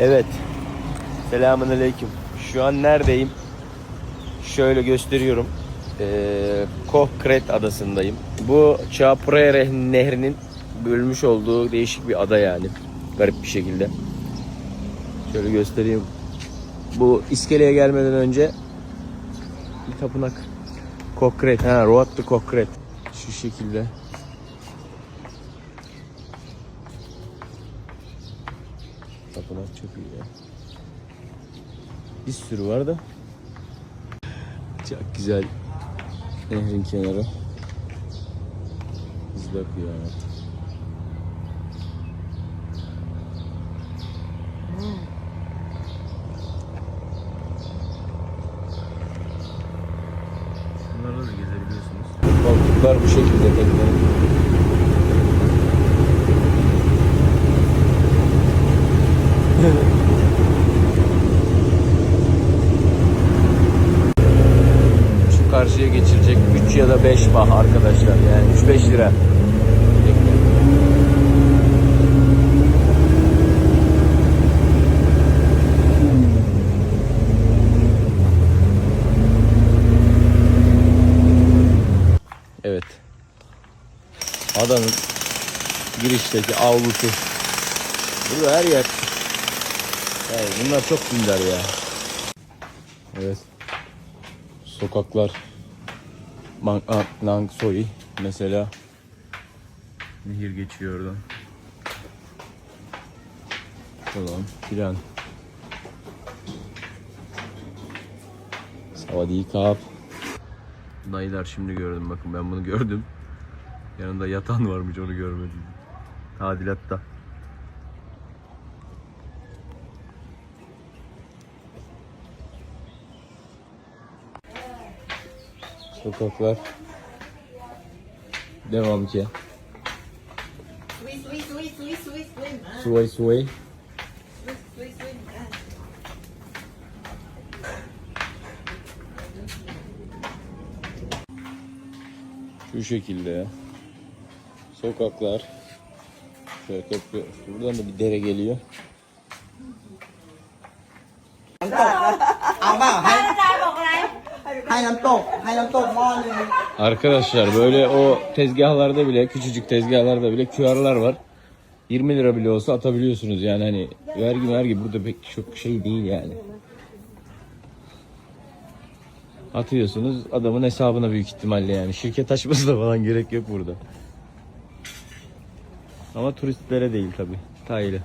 Evet. Selamun aleyküm. Şu an neredeyim? Şöyle gösteriyorum. Ee, Kohkret adasındayım. Bu Çapurere nehrinin bölmüş olduğu değişik bir ada yani. Garip bir şekilde. Şöyle göstereyim. Bu iskeleye gelmeden önce bir tapınak. Kohkret. Ha, Road to Kohkret. Şu şekilde. Tapınak iyi ya. Bir sürü var da. Çok güzel. Nehrin kenarı. Hızlı akıyor hayat. Bunlarla da gezebiliyorsunuz. Balıklar bu şekilde tekrar. Şu karşıya geçirecek 3 ya da 5 bah arkadaşlar yani 3-5 lira. Evet. Adanın girişteki avlusu. Burada her yer. Evet, bunlar çok dindar ya. Evet. Sokaklar. Mang Nang Soi mesela. Nehir geçiyor oradan. Tamam. Filan. Savadikap. Dayılar şimdi gördüm bakın ben bunu gördüm. Yanında yatan varmış onu görmedim. Tadilatta. Sokaklar. Devam ki. Sway sway. Şu şekilde. Sokaklar. Şöyle toplu. Buradan da bir dere geliyor. Ama ให้น้ำตก ให้น้ำตกหม้อหนึง Arkadaşlar böyle o tezgahlarda bile küçücük tezgahlarda bile QR'lar var. 20 lira bile olsa atabiliyorsunuz yani hani vergi vergi burada pek çok şey değil yani. Atıyorsunuz adamın hesabına büyük ihtimalle yani. Şirket açması da falan gerek yok burada. Ama turistlere değil tabi. Taylı.